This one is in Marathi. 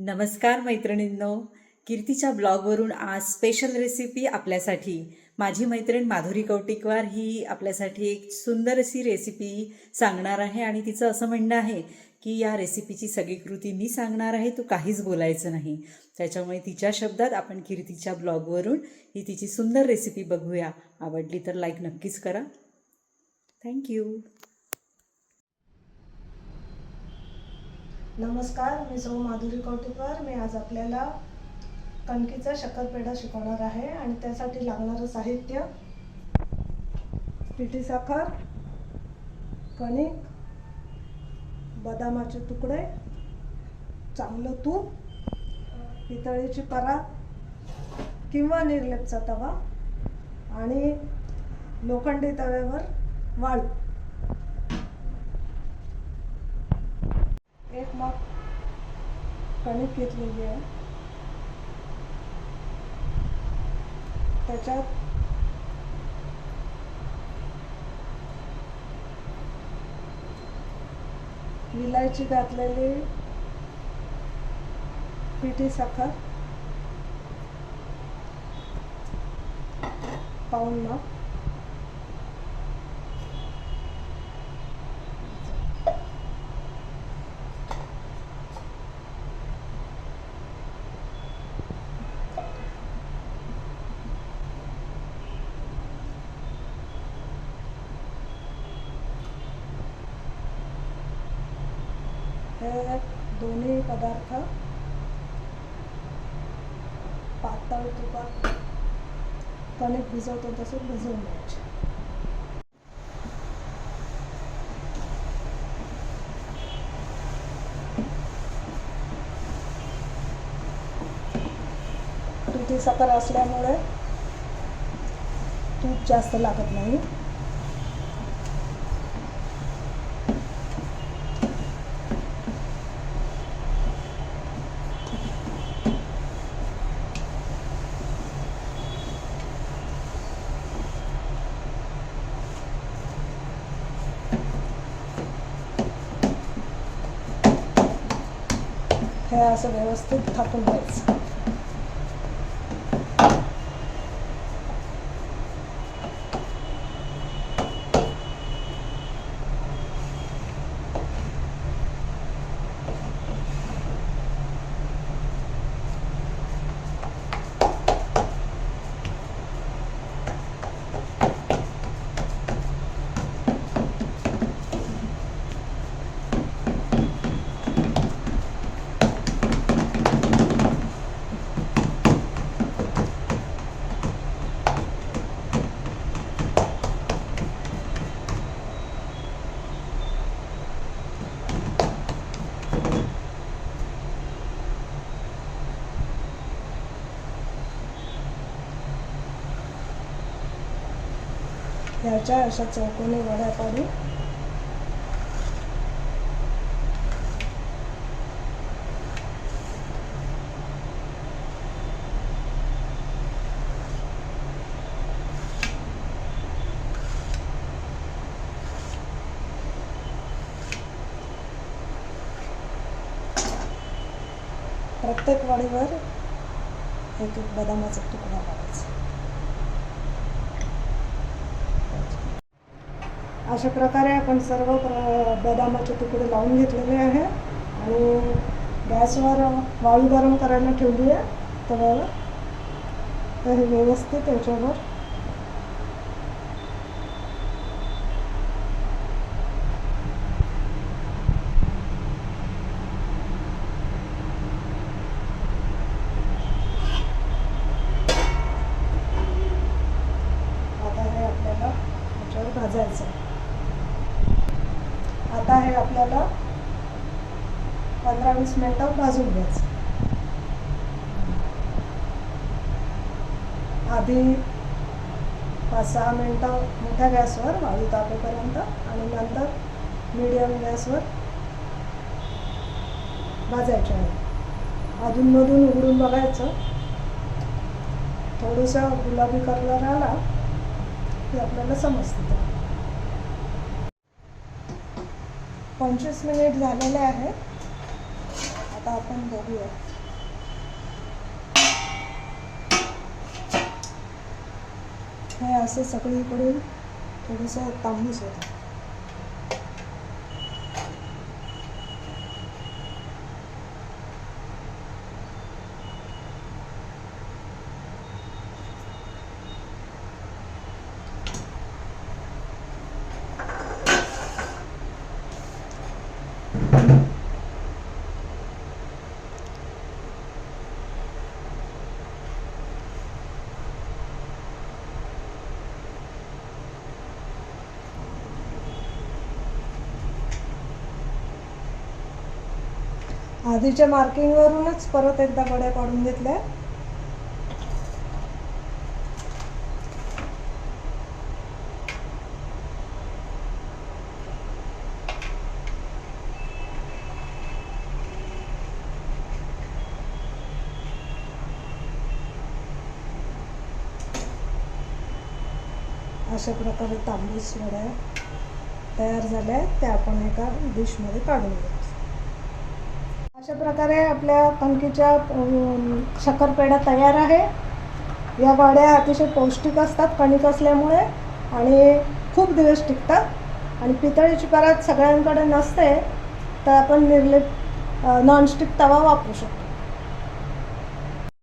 नमस्कार मैत्रिणींनो. कीर्तीच्या ब्लॉगवरून आज स्पेशल रेसिपी आपल्यासाठी. माझी मैत्रीण माधुरी कौटिकवार ही आपल्यासाठी एक सुंदर अशी रेसिपी सांगणार आहे आणि तिचं असं म्हणणं आहे की या रेसिपीची सगळी कृती मी सांगणार आहे तू काहीच बोलायचं नाही. त्याच्यामुळे तिच्या शब्दात आपण कीर्तीच्या ब्लॉगवरून ही तिची सुंदर रेसिपी बघूया. आवडली तर लाईक नक्कीच करा. थँक्यू नमस्कार मी सौ माधुरी कौटिकवार मी आज आपल्याला कणकीचा शक्करपेढा शिकवणार आहे आणि त्यासाठी लागणारं साहित्य पिठी साखर कणिक बदामाचे तुकडे चांगलं तूप पितळीची परात किंवा निर्लेपचा तवा आणि लोखंडी तव्यावर वाळू. एक मग कणिक घेतलेली आहे. त्याच्यात विलायची घातलेली पिठी साखर पाऊन मग हे दोन्ही पदार्थ पातळ तुपात कणिक भिजवतो तसं भिजवून घ्यायचे. तुती साखर असल्यामुळे तूप जास्त लागत नाही. हे असं व्यवस्थित थापून घ्यायचं. ह्याच्या अशा चौकोनी वड्या पाडून प्रत्येक वडीवर एक एक बदामाचा तुकडा पाडायचा अशा प्रकारे आपण सर्व प्र बदामाचे तुकडे लावून घेतलेले आहे. आणि गॅसवर वाळू गरम करायला ठेवली आहे तर हे व्यवस्थित त्याच्यावर आता हे आपल्याला त्याच्यावर भाजायचं आहे. आता हे आपल्याला पंधरा वीस भाजून घ्यायचं. आधी पाच सहा मिनटं मोठ्या गॅसवर वाळू तापेपर्यंत आणि नंतर मिडियम गॅसवर भाजायचे आहे. अधूनमधून उघडून बघायचं. थोडंसं गुलाबी कलर आला की आपल्याला समजतं पंचवीस मिनिट झालेले आहे. आता आपण बघूया. हे असं सगळीकडून थोडंसं तांबूस होतं. आधीच्या मार्किंगवरूनच परत एकदा बड्या काढून घेतल्या. अशा प्रकारे तांबूस वड्या तयार झाल्या आहेत त्या आपण एका डिशमध्ये काढून घेऊ. अशा प्रकारे आपल्या कणकीच्या शक्करपेढ्या तयार आहे. या वड्या अतिशय पौष्टिक असतात कणिक असल्यामुळे आणि खूप दिवस टिकतात. आणि पितळीची परात सगळ्यांकडे नसते तर आपण निर्लिप नॉनस्टिक तवा वापरू शकतो.